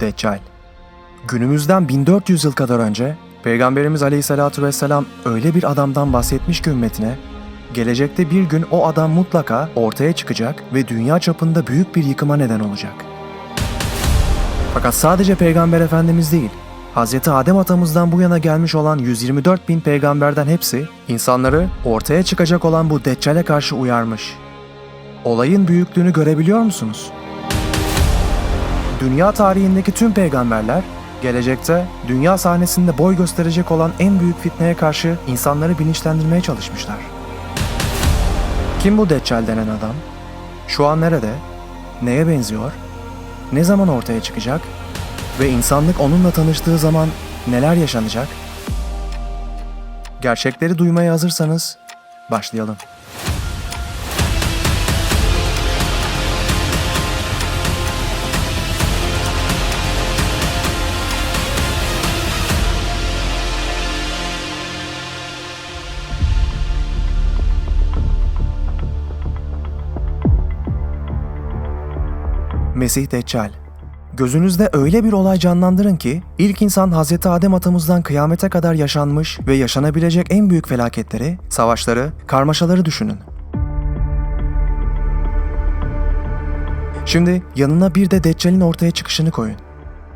Deccal. Günümüzden 1400 yıl kadar önce Peygamberimiz Aleyhisselatü Vesselam öyle bir adamdan bahsetmiş ki ümmetine, gelecekte bir gün o adam mutlaka ortaya çıkacak ve dünya çapında büyük bir yıkıma neden olacak. Fakat sadece Peygamber Efendimiz değil, Hz. Adem atamızdan bu yana gelmiş olan 124 bin peygamberden hepsi insanları ortaya çıkacak olan bu Deccal'e karşı uyarmış. Olayın büyüklüğünü görebiliyor musunuz? Dünya tarihindeki tüm peygamberler gelecekte dünya sahnesinde boy gösterecek olan en büyük fitneye karşı insanları bilinçlendirmeye çalışmışlar. Kim bu Deccal denen adam? Şu an nerede? Neye benziyor? Ne zaman ortaya çıkacak? Ve insanlık onunla tanıştığı zaman neler yaşanacak? Gerçekleri duymaya hazırsanız başlayalım. Mesih Deccal Gözünüzde öyle bir olay canlandırın ki ilk insan Hz. Adem atamızdan kıyamete kadar yaşanmış ve yaşanabilecek en büyük felaketleri, savaşları, karmaşaları düşünün. Şimdi yanına bir de Deccal'in ortaya çıkışını koyun.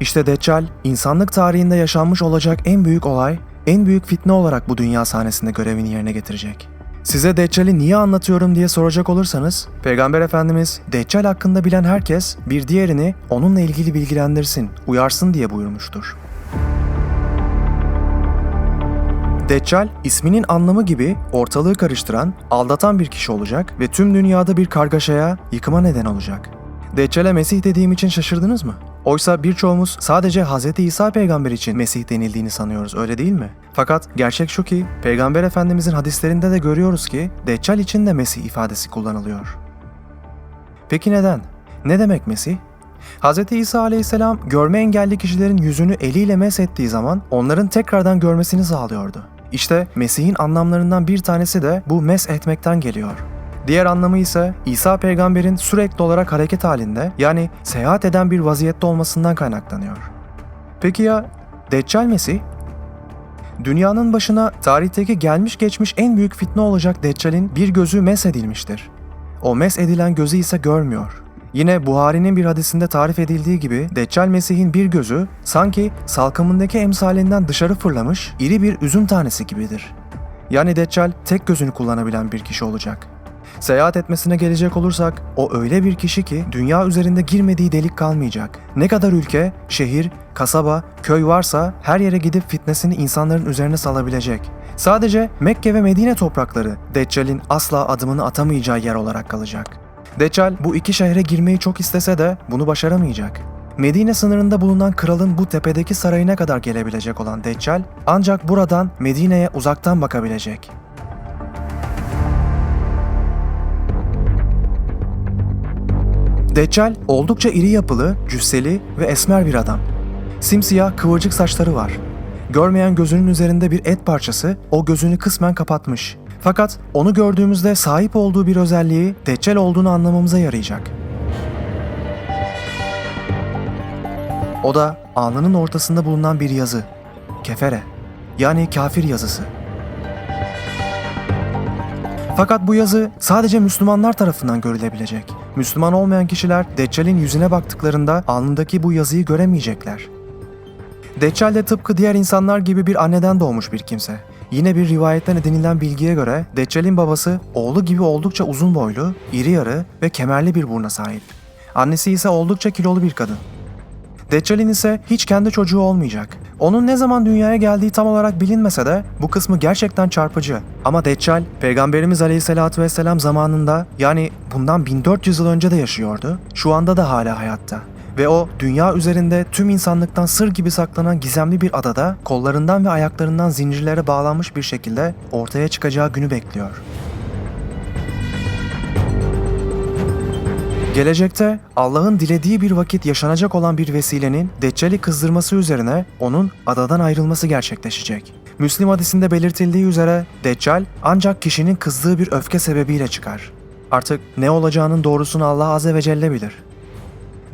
İşte Deccal, insanlık tarihinde yaşanmış olacak en büyük olay, en büyük fitne olarak bu dünya sahnesinde görevini yerine getirecek. Size Deccal'i niye anlatıyorum diye soracak olursanız, Peygamber Efendimiz, Deccal hakkında bilen herkes bir diğerini onunla ilgili bilgilendirsin, uyarsın diye buyurmuştur. Deccal, isminin anlamı gibi ortalığı karıştıran, aldatan bir kişi olacak ve tüm dünyada bir kargaşaya, yıkıma neden olacak. Deccal'e Mesih dediğim için şaşırdınız mı? Oysa birçoğumuz sadece Hz. İsa peygamber için Mesih denildiğini sanıyoruz öyle değil mi? Fakat gerçek şu ki Peygamber Efendimizin hadislerinde de görüyoruz ki Deccal için de Mesih ifadesi kullanılıyor. Peki neden? Ne demek Mesih? Hz. İsa aleyhisselam görme engelli kişilerin yüzünü eliyle meshettiği zaman onların tekrardan görmesini sağlıyordu. İşte Mesih'in anlamlarından bir tanesi de bu mes etmekten geliyor. Diğer anlamı ise İsa peygamberin sürekli olarak hareket halinde yani seyahat eden bir vaziyette olmasından kaynaklanıyor. Peki ya Deccal Mesih? Dünyanın başına tarihteki gelmiş geçmiş en büyük fitne olacak Deccal'in bir gözü mes edilmiştir. O mes edilen gözü ise görmüyor. Yine Buhari'nin bir hadisinde tarif edildiği gibi Deccal Mesih'in bir gözü sanki salkımındaki emsalinden dışarı fırlamış iri bir üzüm tanesi gibidir. Yani Deccal tek gözünü kullanabilen bir kişi olacak. Seyahat etmesine gelecek olursak o öyle bir kişi ki dünya üzerinde girmediği delik kalmayacak. Ne kadar ülke, şehir, kasaba, köy varsa her yere gidip fitnesini insanların üzerine salabilecek. Sadece Mekke ve Medine toprakları Deccal'in asla adımını atamayacağı yer olarak kalacak. Deccal bu iki şehre girmeyi çok istese de bunu başaramayacak. Medine sınırında bulunan kralın bu tepedeki sarayına kadar gelebilecek olan Deccal ancak buradan Medine'ye uzaktan bakabilecek. Deccal oldukça iri yapılı, cüsseli ve esmer bir adam. Simsiyah kıvırcık saçları var. Görmeyen gözünün üzerinde bir et parçası o gözünü kısmen kapatmış. Fakat onu gördüğümüzde sahip olduğu bir özelliği Deccal olduğunu anlamamıza yarayacak. O da alnının ortasında bulunan bir yazı. Kefere. Yani kafir yazısı. Fakat bu yazı sadece Müslümanlar tarafından görülebilecek. Müslüman olmayan kişiler Deccal'in yüzüne baktıklarında alnındaki bu yazıyı göremeyecekler. Deccal de tıpkı diğer insanlar gibi bir anneden doğmuş bir kimse. Yine bir rivayetten edinilen bilgiye göre Deccal'in babası oğlu gibi oldukça uzun boylu, iri yarı ve kemerli bir buruna sahip. Annesi ise oldukça kilolu bir kadın. Deccal'in ise hiç kendi çocuğu olmayacak. Onun ne zaman dünyaya geldiği tam olarak bilinmese de bu kısmı gerçekten çarpıcı. Ama Deccal, Peygamberimiz Aleyhisselatü Vesselam zamanında yani bundan 1400 yıl önce de yaşıyordu. Şu anda da hala hayatta. Ve o dünya üzerinde tüm insanlıktan sır gibi saklanan gizemli bir adada kollarından ve ayaklarından zincirlere bağlanmış bir şekilde ortaya çıkacağı günü bekliyor. Gelecekte Allah'ın dilediği bir vakit yaşanacak olan bir vesilenin Deccal'i kızdırması üzerine onun adadan ayrılması gerçekleşecek. Müslim hadisinde belirtildiği üzere Deccal ancak kişinin kızdığı bir öfke sebebiyle çıkar. Artık ne olacağının doğrusunu Allah Azze ve Celle bilir.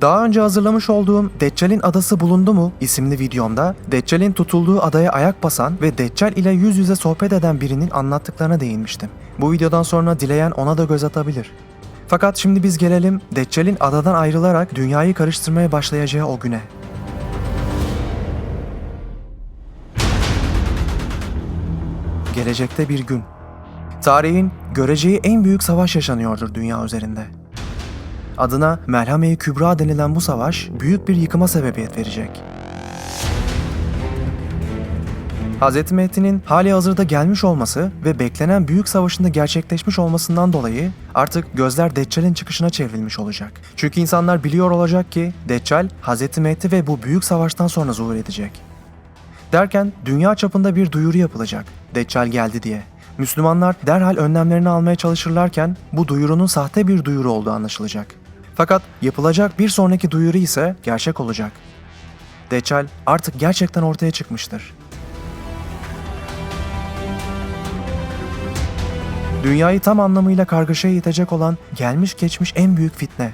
Daha önce hazırlamış olduğum Deccal'in Adası Bulundu mu isimli videomda Deccal'in tutulduğu adaya ayak basan ve Deccal ile yüz yüze sohbet eden birinin anlattıklarına değinmiştim. Bu videodan sonra dileyen ona da göz atabilir. Fakat şimdi biz gelelim Deccal'in adadan ayrılarak dünyayı karıştırmaya başlayacağı o güne. Gelecekte bir gün. Tarihin göreceği en büyük savaş yaşanıyordur dünya üzerinde. Adına Melhame-i Kübra denilen bu savaş büyük bir yıkıma sebebiyet verecek. Hz. Mehdi'nin hali hazırda gelmiş olması ve beklenen büyük savaşın da gerçekleşmiş olmasından dolayı artık gözler Deccal'in çıkışına çevrilmiş olacak. Çünkü insanlar biliyor olacak ki Deccal, Hz. Mehdi ve bu büyük savaştan sonra zuhur edecek. Derken dünya çapında bir duyuru yapılacak. Deccal geldi diye. Müslümanlar derhal önlemlerini almaya çalışırlarken bu duyurunun sahte bir duyuru olduğu anlaşılacak. Fakat yapılacak bir sonraki duyuru ise gerçek olacak. Deccal artık gerçekten ortaya çıkmıştır. Dünyayı tam anlamıyla kargaşaya itecek olan gelmiş geçmiş en büyük fitne.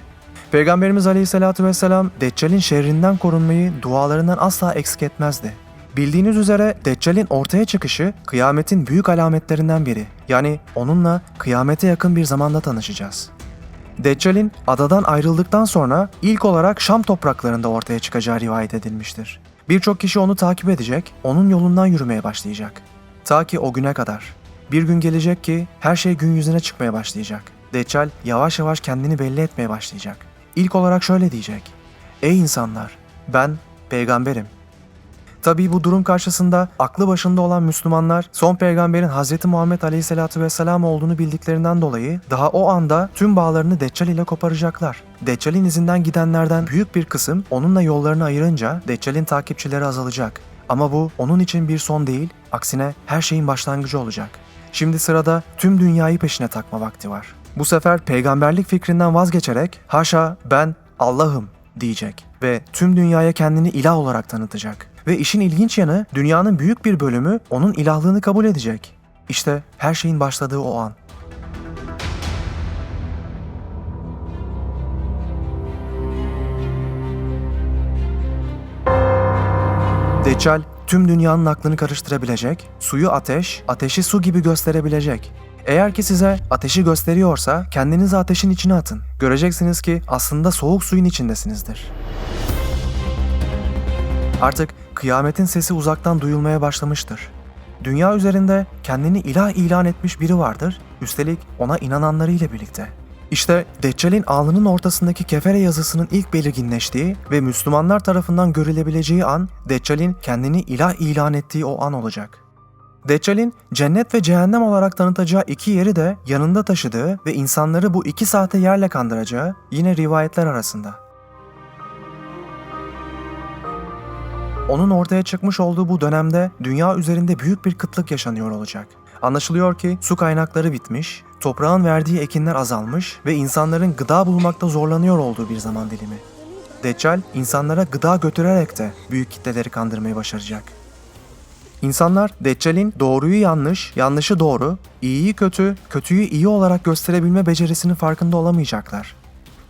Peygamberimiz Aleyhisselatü Vesselam Deccal'in şerrinden korunmayı dualarından asla eksik etmezdi. Bildiğiniz üzere Deccal'in ortaya çıkışı kıyametin büyük alametlerinden biri. Yani onunla kıyamete yakın bir zamanda tanışacağız. Deccal'in adadan ayrıldıktan sonra ilk olarak Şam topraklarında ortaya çıkacağı rivayet edilmiştir. Birçok kişi onu takip edecek, onun yolundan yürümeye başlayacak. Ta ki o güne kadar. Bir gün gelecek ki her şey gün yüzüne çıkmaya başlayacak. Deccal yavaş yavaş kendini belli etmeye başlayacak. İlk olarak şöyle diyecek. Ey insanlar, ben peygamberim. Tabii bu durum karşısında aklı başında olan Müslümanlar son peygamberin Hz. Muhammed Aleyhisselatü Vesselam olduğunu bildiklerinden dolayı daha o anda tüm bağlarını Deccal ile koparacaklar. Deccal'in izinden gidenlerden büyük bir kısım onunla yollarını ayırınca Deccal'in takipçileri azalacak. Ama bu onun için bir son değil, aksine her şeyin başlangıcı olacak. Şimdi sırada tüm dünyayı peşine takma vakti var. Bu sefer peygamberlik fikrinden vazgeçerek haşa ben Allah'ım diyecek ve tüm dünyaya kendini ilah olarak tanıtacak. Ve işin ilginç yanı dünyanın büyük bir bölümü onun ilahlığını kabul edecek. İşte her şeyin başladığı o an. Deccal tüm dünyanın aklını karıştırabilecek, suyu ateş, ateşi su gibi gösterebilecek. Eğer ki size ateşi gösteriyorsa kendinizi ateşin içine atın. Göreceksiniz ki aslında soğuk suyun içindesinizdir. Artık kıyametin sesi uzaktan duyulmaya başlamıştır. Dünya üzerinde kendini ilah ilan etmiş biri vardır, üstelik ona inananlarıyla birlikte. İşte Deccal'in alnının ortasındaki kefere yazısının ilk belirginleştiği ve Müslümanlar tarafından görülebileceği an, Deccal'in kendini ilah ilan ettiği o an olacak. Deccal'in cennet ve cehennem olarak tanıtacağı iki yeri de yanında taşıdığı ve insanları bu iki sahte yerle kandıracağı yine rivayetler arasında. Onun ortaya çıkmış olduğu bu dönemde dünya üzerinde büyük bir kıtlık yaşanıyor olacak. Anlaşılıyor ki su kaynakları bitmiş, toprağın verdiği ekinler azalmış ve insanların gıda bulmakta zorlanıyor olduğu bir zaman dilimi. Deccal insanlara gıda götürerek de büyük kitleleri kandırmayı başaracak. İnsanlar Deccal'in doğruyu yanlış, yanlışı doğru, iyiyi kötü, kötüyü iyi olarak gösterebilme becerisinin farkında olamayacaklar.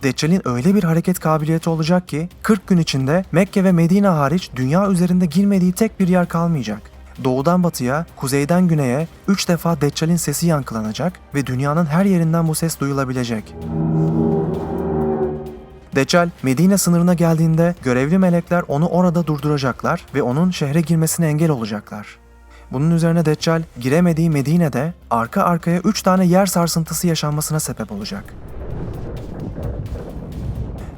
Deccal'in öyle bir hareket kabiliyeti olacak ki 40 gün içinde Mekke ve Medine hariç dünya üzerinde girmediği tek bir yer kalmayacak. Doğudan batıya, kuzeyden güneye 3 defa Deccal'in sesi yankılanacak ve dünyanın her yerinden bu ses duyulabilecek. Deccal, Medine sınırına geldiğinde görevli melekler onu orada durduracaklar ve onun şehre girmesine engel olacaklar. Bunun üzerine Deccal, giremediği Medine'de arka arkaya 3 tane yer sarsıntısı yaşanmasına sebep olacak.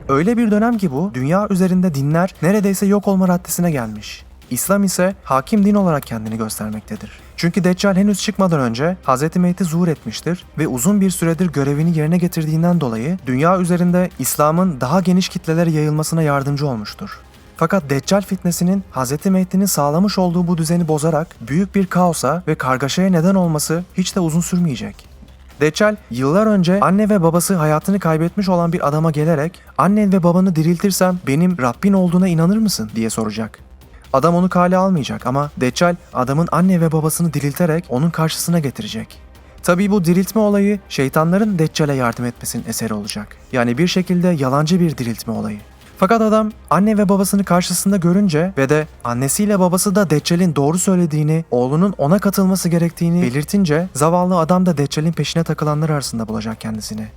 Öyle bir dönem ki bu, dünya üzerinde dinler neredeyse yok olma raddesine gelmiş. İslam ise hakim din olarak kendini göstermektedir. Çünkü Deccal henüz çıkmadan önce Hz. Mehdi zuhur etmiştir ve uzun bir süredir görevini yerine getirdiğinden dolayı dünya üzerinde İslam'ın daha geniş kitlelere yayılmasına yardımcı olmuştur. Fakat Deccal fitnesinin Hz. Mehdi'nin sağlamış olduğu bu düzeni bozarak büyük bir kaosa ve kargaşaya neden olması hiç de uzun sürmeyecek. Deccal yıllar önce anne ve babası hayatını kaybetmiş olan bir adama gelerek annen ve babanı diriltirsem benim Rabbin olduğuna inanır mısın diye soracak. Adam onu kale almayacak ama Deccal adamın anne ve babasını dirilterek onun karşısına getirecek. Tabii bu diriltme olayı şeytanların Deccal'e yardım etmesinin eseri olacak. Yani bir şekilde yalancı bir diriltme olayı. Fakat adam anne ve babasını karşısında görünce ve de annesiyle babası da Deccal'in doğru söylediğini, oğlunun ona katılması gerektiğini belirtince zavallı adam da Deccal'in peşine takılanlar arasında bulacak kendisini.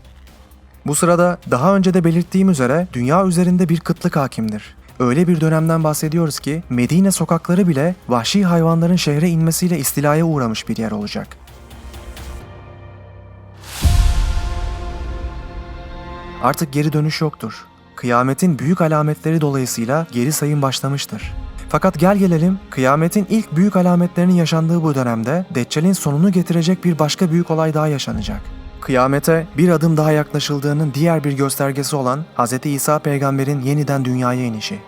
Bu sırada daha önce de belirttiğim üzere dünya üzerinde bir kıtlık hakimdir. Öyle bir dönemden bahsediyoruz ki Medine sokakları bile vahşi hayvanların şehre inmesiyle istilaya uğramış bir yer olacak. Artık geri dönüş yoktur. Kıyametin büyük alametleri dolayısıyla geri sayım başlamıştır. Fakat gel gelelim kıyametin ilk büyük alametlerinin yaşandığı bu dönemde Deccal'in sonunu getirecek bir başka büyük olay daha yaşanacak. Kıyamete bir adım daha yaklaşıldığının diğer bir göstergesi olan Hz. İsa peygamberin yeniden dünyaya inişi.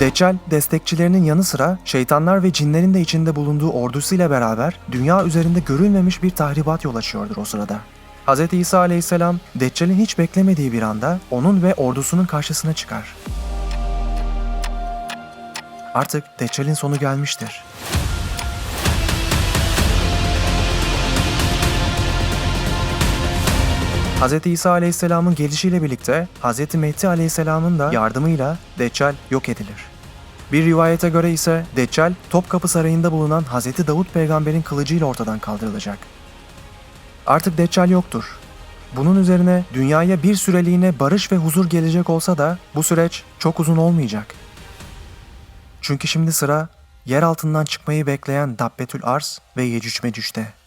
Deccal, destekçilerinin yanı sıra şeytanlar ve cinlerin de içinde bulunduğu ordusuyla beraber dünya üzerinde görülmemiş bir tahribat yol açıyordur o sırada. Hz. İsa aleyhisselam, Deccal'in hiç beklemediği bir anda onun ve ordusunun karşısına çıkar. Artık Deccal'in sonu gelmiştir. Hz. İsa aleyhisselamın gelişiyle birlikte Hz. Mehdi aleyhisselamın da yardımıyla Deccal yok edilir. Bir rivayete göre ise Deccal, Topkapı Sarayı'nda bulunan Hz. Davut peygamberin kılıcıyla ortadan kaldırılacak. Artık Deccal yoktur. Bunun üzerine dünyaya bir süreliğine barış ve huzur gelecek olsa da bu süreç çok uzun olmayacak. Çünkü şimdi sıra yer altından çıkmayı bekleyen Dabbetül Ars ve Yecüc Mecüc'te.